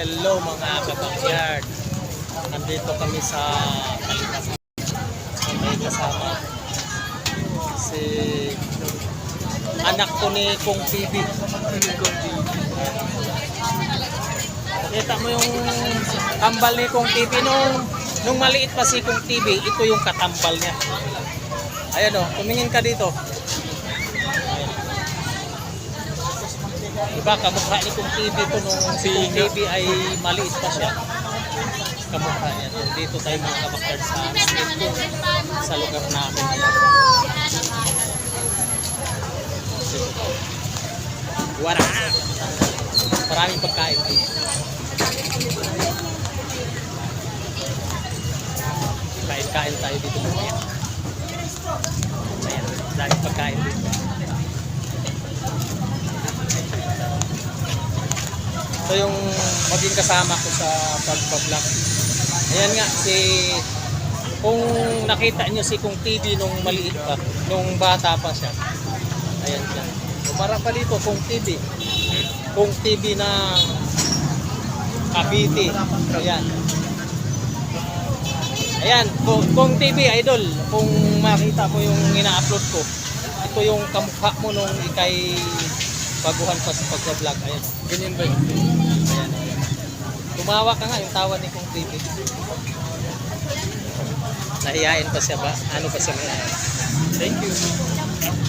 Hello mga kabakyard. Nandito kami sa Kalikasan. May kasama si anak ko ni Kong TV. Kita mo yung tambal ni Kong TV nung nung maliit pa si Kong TV, ito yung katambal niya. Ayan o, tumingin ka dito. Diba, kamukha ni Kong TV to nung si Kong TV ay maliit pa siya. Kamukha niya to. Dito tayo mga kabakyard sa ko, sa lugar namin. Wala! Maraming pagkain dito. Kain-kain tayo dito mamaya. Ayan, dahil pagkain dito. Ito yung maging kasama ko sa pagpa-vlog. Ayan nga, si... Kung nakita nyo si Kung TV nung maliit pa, nung bata pa siya. Ayan siya. Umara pa dito, Kung TV. Kung TV ng Cavite. Ayan. Ayan, kung, kung TV idol, kung makita mo yung ina-upload ko, ito yung kamukha mo nung ikay baguhan pa sa pagka-vlog. Ayan. Ganyan ba yun? Ayan. Tumawa ka nga yung tawa ni Kung TV. Nahiyain pa siya ba? Ano pa siya may Thank you.